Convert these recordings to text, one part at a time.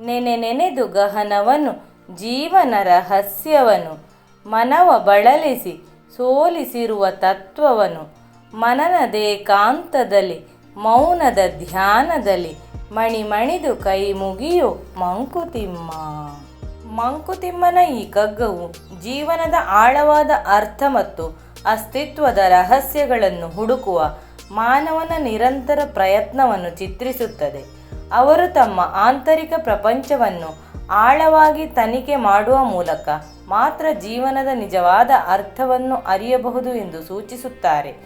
ನೆನೆ ನೆನೆದು ಗಹನವನು, ಜೀವನ ರಹಸ್ಯವನು. ಮನವ ಬಳಲಿಸಿ, ಸೋಲಿಸಿರುವ ತತ್ವವನು. ಮನನದೇ ಕಾಂತದಲ್ಲಿ, ಮೌನದ ಧ್ಯಾನದಲ್ಲಿ. ಮಣಿಮಣಿದು ಕೈ ಮುಗಿಯು ಮಂಕುತಿಮ್ಮ. ಮಂಕುತಿಮ್ಮನ ಈ ಕಗ್ಗವು ಜೀವನದ ಆಳವಾದ ಅರ್ಥ ಮತ್ತು ಅಸ್ತಿತ್ವದ ರಹಸ್ಯಗಳನ್ನು ಹುಡುಕುವ ಮಾನವನ ನಿರಂತರ ಪ್ರಯತ್ನವನ್ನು ಚಿತ್ರಿಸುತ್ತದೆ. ಅವರು ತಮ್ಮ ಆಂತರಿಕ ಪ್ರಪಂಚವನ್ನು ಆಳವಾಗಿ ತನಿಖೆ ಮಾಡುವ ಮೂಲಕ ಮಾತ್ರ ಜೀವನದ ನಿಜವಾದ ಅರ್ಥವನ್ನು ಅರಿಯಬಹುದು ಎಂದು ಸೂಚಿಸುತ್ತಾರೆ.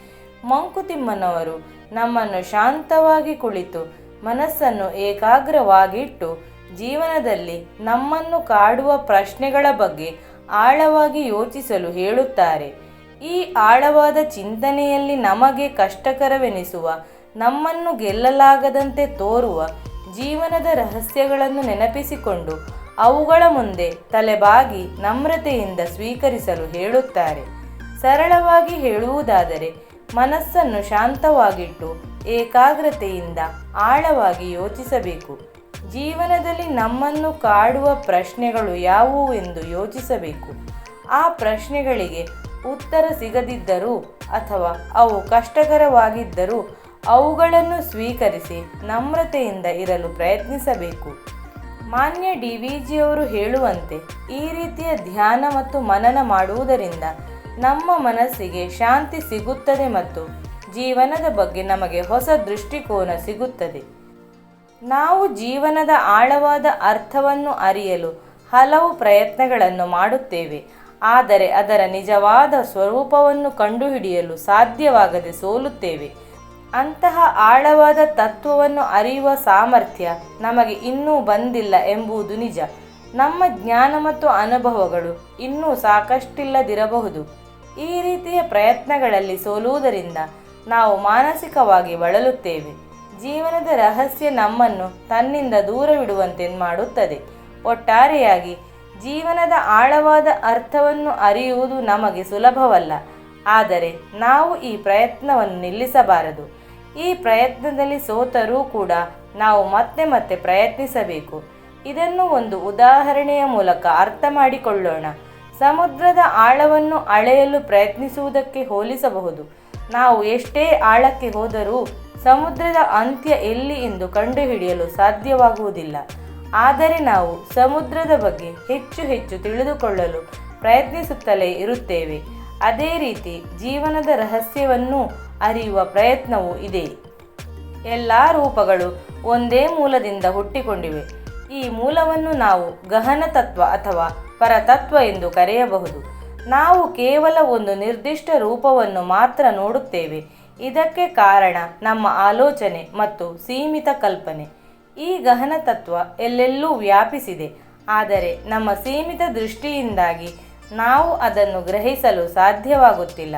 ಮಂಕುತಿಮ್ಮನವರು ನಮ್ಮನ್ನು ಶಾಂತವಾಗಿ ಕುಳಿತು ಮನಸ್ಸನ್ನು ಏಕಾಗ್ರವಾಗಿಟ್ಟು ಜೀವನದಲ್ಲಿ ನಮ್ಮನ್ನು ಕಾಡುವ ಪ್ರಶ್ನೆಗಳ ಬಗ್ಗೆ ಆಳವಾಗಿ ಯೋಚಿಸಲು ಹೇಳುತ್ತಾರೆ. ಈ ಆಳವಾದ ಚಿಂತನೆಯಲ್ಲಿ ನಮಗೆ ಕಷ್ಟಕರವೆನಿಸುವ ನಮ್ಮನ್ನು ಗೆಲ್ಲಲಾಗದಂತೆ ತೋರುವ ಜೀವನದ ರಹಸ್ಯಗಳನ್ನು ನೆನಪಿಸಿಕೊಂಡು ಅವುಗಳ ಮುಂದೆ ತಲೆಬಾಗಿ ನಮ್ರತೆಯಿಂದ ಸ್ವೀಕರಿಸಲು ಹೇಳುತ್ತಾರೆ. ಸರಳವಾಗಿ ಹೇಳುವುದಾದರೆ, ಮನಸ್ಸನ್ನು ಶಾಂತವಾಗಿಟ್ಟು ಏಕಾಗ್ರತೆಯಿಂದ ಆಳವಾಗಿ ಯೋಚಿಸಬೇಕು. ಜೀವನದಲ್ಲಿ ನಮ್ಮನ್ನು ಕಾಡುವ ಪ್ರಶ್ನೆಗಳು ಯಾವುವು ಎಂದು ಯೋಚಿಸಬೇಕು. ಆ ಪ್ರಶ್ನೆಗಳಿಗೆ ಉತ್ತರ ಸಿಗದಿದ್ದರೂ ಅಥವಾ ಅವು ಕಷ್ಟಕರವಾಗಿದ್ದರೂ ಅವುಗಳನ್ನು ಸ್ವೀಕರಿಸಿ ನಮ್ರತೆಯಿಂದ ಇರಲು ಪ್ರಯತ್ನಿಸಬೇಕು. ಮಾನ್ಯ ಡಿ ವಿ ಜಿಯವರು ಹೇಳುವಂತೆ ಈ ರೀತಿಯ ಧ್ಯಾನ ಮತ್ತು ಮನನ ಮಾಡುವುದರಿಂದ ನಮ್ಮ ಮನಸ್ಸಿಗೆ ಶಾಂತಿ ಸಿಗುತ್ತದೆ ಮತ್ತು ಜೀವನದ ಬಗ್ಗೆ ನಮಗೆ ಹೊಸ ದೃಷ್ಟಿಕೋನ ಸಿಗುತ್ತದೆ. ನಾವು ಜೀವನದ ಆಳವಾದ ಅರ್ಥವನ್ನು ಅರಿಯಲು ಹಲವು ಪ್ರಯತ್ನಗಳನ್ನು ಮಾಡುತ್ತೇವೆ. ಆದರೆ ಅದರ ನಿಜವಾದ ಸ್ವರೂಪವನ್ನು ಕಂಡುಹಿಡಿಯಲು ಸಾಧ್ಯವಾಗದೆ ಸೋಲುತ್ತೇವೆ. ಅಂತಹ ಆಳವಾದ ತತ್ವವನ್ನು ಅರಿಯುವ ಸಾಮರ್ಥ್ಯ ನಮಗೆ ಇನ್ನೂ ಬಂದಿಲ್ಲ ಎಂಬುದು ನಿಜ. ನಮ್ಮ ಜ್ಞಾನ ಮತ್ತು ಅನುಭವಗಳು ಇನ್ನೂ ಸಾಕಷ್ಟಿಲ್ಲದಿರಬಹುದು. ಈ ರೀತಿಯ ಪ್ರಯತ್ನಗಳಲ್ಲಿ ಸೋಲುವುದರಿಂದ ನಾವು ಮಾನಸಿಕವಾಗಿ ಬಳಲುತ್ತೇವೆ. ಜೀವನದ ರಹಸ್ಯ ನಮ್ಮನ್ನು ತನ್ನಿಂದ ದೂರವಿಡುವಂತೆ ಮಾಡುತ್ತದೆ. ಒಟ್ಟಾರೆಯಾಗಿ ಜೀವನದ ಆಳವಾದ ಅರ್ಥವನ್ನು ಅರಿಯುವುದು ನಮಗೆ ಸುಲಭವಲ್ಲ. ಆದರೆ ನಾವು ಈ ಪ್ರಯತ್ನವನ್ನು ನಿಲ್ಲಿಸಬಾರದು. ಈ ಪ್ರಯತ್ನದಲ್ಲಿ ಸೋತರೂ ಕೂಡ ನಾವು ಮತ್ತೆ ಮತ್ತೆ ಪ್ರಯತ್ನಿಸಬೇಕು. ಇದನ್ನು ಒಂದು ಉದಾಹರಣೆಯ ಮೂಲಕ ಅರ್ಥ ಮಾಡಿಕೊಳ್ಳೋಣ. ಸಮುದ್ರದ ಆಳವನ್ನು ಅಳೆಯಲು ಪ್ರಯತ್ನಿಸುವುದಕ್ಕೆ ಹೋಲಿಸಬಹುದು. ನಾವು ಎಷ್ಟೇ ಆಳಕ್ಕೆ ಹೋದರೂ ಸಮುದ್ರದ ಅಂತ್ಯ ಎಲ್ಲಿ ಎಂದು ಕಂಡುಹಿಡಿಯಲು ಸಾಧ್ಯವಾಗುವುದಿಲ್ಲ. ಆದರೆ ನಾವು ಸಮುದ್ರದ ಬಗ್ಗೆ ಹೆಚ್ಚು ಹೆಚ್ಚು ತಿಳಿದುಕೊಳ್ಳಲು ಪ್ರಯತ್ನಿಸುತ್ತಲೇ ಇರುತ್ತೇವೆ. ಅದೇ ರೀತಿ ಜೀವನದ ರಹಸ್ಯವನ್ನೂ ಅರಿಯುವ ಪ್ರಯತ್ನವೂ ಇದೆ. ಎಲ್ಲ ರೂಪಗಳು ಒಂದೇ ಮೂಲದಿಂದ ಹುಟ್ಟಿಕೊಂಡಿವೆ. ಈ ಮೂಲವನ್ನು ನಾವು ಗಹನ ತತ್ವ ಅಥವಾ ಪರತತ್ವ ಎಂದು ಕರೆಯಬಹುದು. ನಾವು ಕೇವಲ ಒಂದು ನಿರ್ದಿಷ್ಟ ರೂಪವನ್ನು ಮಾತ್ರ ನೋಡುತ್ತೇವೆ. ಇದಕ್ಕೆ ಕಾರಣ ನಮ್ಮ ಆಲೋಚನೆ ಮತ್ತು ಸೀಮಿತ ಕಲ್ಪನೆ. ಈ ಗಹನ ತತ್ವ ಎಲ್ಲೆಲ್ಲೂ ವ್ಯಾಪಿಸಿದೆ. ಆದರೆ ನಮ್ಮ ಸೀಮಿತ ದೃಷ್ಟಿಯಿಂದಾಗಿ ನಾವು ಅದನ್ನು ಗ್ರಹಿಸಲು ಸಾಧ್ಯವಾಗುತ್ತಿಲ್ಲ.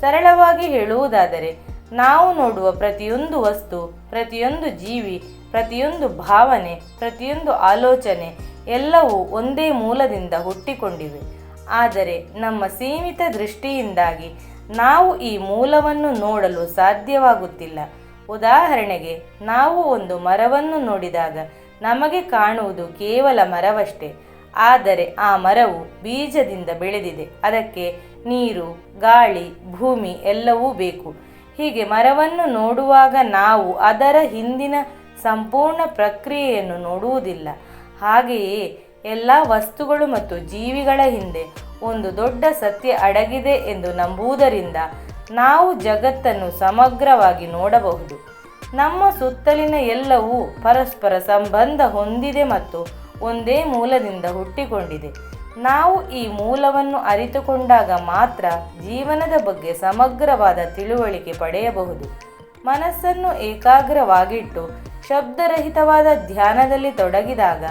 ಸರಳವಾಗಿ ಹೇಳುವುದಾದರೆ, ನಾವು ನೋಡುವ ಪ್ರತಿಯೊಂದು ವಸ್ತು, ಪ್ರತಿಯೊಂದು ಜೀವಿ, ಪ್ರತಿಯೊಂದು ಭಾವನೆ, ಪ್ರತಿಯೊಂದು ಆಲೋಚನೆ ಎಲ್ಲವೂ ಒಂದೇ ಮೂಲದಿಂದ ಹುಟ್ಟಿಕೊಂಡಿವೆ. ಆದರೆ ನಮ್ಮ ಸೀಮಿತ ದೃಷ್ಟಿಯಿಂದಾಗಿ ನಾವು ಈ ಮೂಲವನ್ನು ನೋಡಲು ಸಾಧ್ಯವಾಗುತ್ತಿಲ್ಲ. ಉದಾಹರಣೆಗೆ, ನಾವು ಒಂದು ಮರವನ್ನು ನೋಡಿದಾಗ ನಮಗೆ ಕಾಣುವುದು ಕೇವಲ ಮರವಷ್ಟೇ. ಆದರೆ ಆ ಮರವು ಬೀಜದಿಂದ ಬೆಳೆದಿದೆ. ಅದಕ್ಕೆ ನೀರು, ಗಾಳಿ, ಭೂಮಿ ಎಲ್ಲವೂ ಬೇಕು. ಹೀಗೆ ಮರವನ್ನು ನೋಡುವಾಗ ನಾವು ಅದರ ಹಿಂದಿನ ಸಂಪೂರ್ಣ ಪ್ರಕ್ರಿಯೆಯನ್ನು ನೋಡುವುದಿಲ್ಲ. ಹಾಗೆಯೇ ಎಲ್ಲ ವಸ್ತುಗಳು ಮತ್ತು ಜೀವಿಗಳ ಹಿಂದೆ ಒಂದು ದೊಡ್ಡ ಸತ್ಯ ಅಡಗಿದೆ ಎಂದು ನಂಬುವುದರಿಂದ ನಾವು ಜಗತ್ತನ್ನು ಸಮಗ್ರವಾಗಿ ನೋಡಬಹುದು. ನಮ್ಮ ಸುತ್ತಲಿನ ಎಲ್ಲವೂ ಪರಸ್ಪರ ಸಂಬಂಧ ಹೊಂದಿದೆ ಮತ್ತು ಒಂದೇ ಮೂಲದಿಂದ ಹುಟ್ಟಿಕೊಂಡಿದೆ. ನಾವು ಈ ಮೂಲವನ್ನು ಅರಿತುಕೊಂಡಾಗ ಮಾತ್ರ ಜೀವನದ ಬಗ್ಗೆ ಸಮಗ್ರವಾದ ತಿಳುವಳಿಕೆ ಪಡೆಯಬಹುದು. ಮನಸ್ಸನ್ನು ಏಕಾಗ್ರವಾಗಿಟ್ಟು ಶಬ್ದರಹಿತವಾದ ಧ್ಯಾನದಲ್ಲಿ ತೊಡಗಿದಾಗ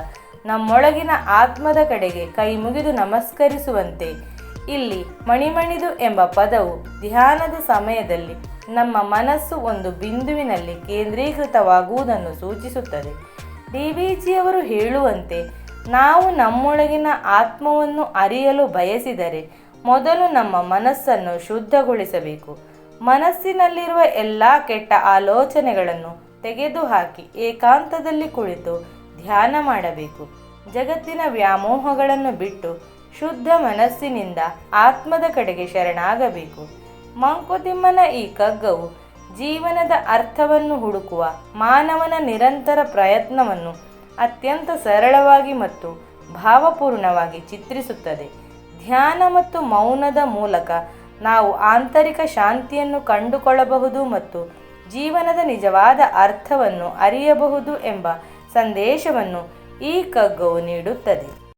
ನಮ್ಮೊಳಗಿನ ಆತ್ಮದ ಕಡೆಗೆ ಕೈ ಮುಗಿದು ನಮಸ್ಕರಿಸುವಂತೆ ಇಲ್ಲಿ ಮಣಿಮಣಿದು ಎಂಬ ಪದವು ಧ್ಯಾನದ ಸಮಯದಲ್ಲಿ ನಮ್ಮ ಮನಸ್ಸು ಒಂದು ಬಿಂದುವಿನಲ್ಲಿ ಕೇಂದ್ರೀಕೃತವಾಗುವುದನ್ನು ಸೂಚಿಸುತ್ತದೆ. ಡಿ ವಿ ಜಿಯವರು ಹೇಳುವಂತೆ, ನಾವು ನಮ್ಮೊಳಗಿನ ಆತ್ಮವನ್ನು ಅರಿಯಲು ಬಯಸಿದರೆ ಮೊದಲು ನಮ್ಮ ಮನಸ್ಸನ್ನು ಶುದ್ಧಗೊಳಿಸಬೇಕು. ಮನಸ್ಸಿನಲ್ಲಿರುವ ಎಲ್ಲ ಕೆಟ್ಟ ಆಲೋಚನೆಗಳನ್ನು ತೆಗೆದುಹಾಕಿ ಏಕಾಂತದಲ್ಲಿ ಕುಳಿತು ಧ್ಯಾನ ಮಾಡಬೇಕು. ಜಗತ್ತಿನ ವ್ಯಾಮೋಹಗಳನ್ನು ಬಿಟ್ಟು ಶುದ್ಧ ಮನಸ್ಸಿನಿಂದ ಆತ್ಮದ ಕಡೆಗೆ ಶರಣಾಗಬೇಕು. ಮಂಕುತಿಮ್ಮನ ಈ ಕಗ್ಗವು ಜೀವನದ ಅರ್ಥವನ್ನು ಹುಡುಕುವ ಮಾನವನ ನಿರಂತರ ಪ್ರಯತ್ನವನ್ನು ಅತ್ಯಂತ ಸರಳವಾಗಿ ಮತ್ತು ಭಾವಪೂರ್ಣವಾಗಿ ಚಿತ್ರಿಸುತ್ತದೆ. ಧ್ಯಾನ ಮತ್ತು ಮೌನದ ಮೂಲಕ ನಾವು ಆಂತರಿಕ ಶಾಂತಿಯನ್ನು ಕಂಡುಕೊಳ್ಳಬಹುದು ಮತ್ತು ಜೀವನದ ನಿಜವಾದ ಅರ್ಥವನ್ನು ಅರಿಯಬಹುದು ಎಂಬ ಸಂದೇಶವನ್ನು ಈ ಕಗ್ಗವು ನೀಡುತ್ತದೆ.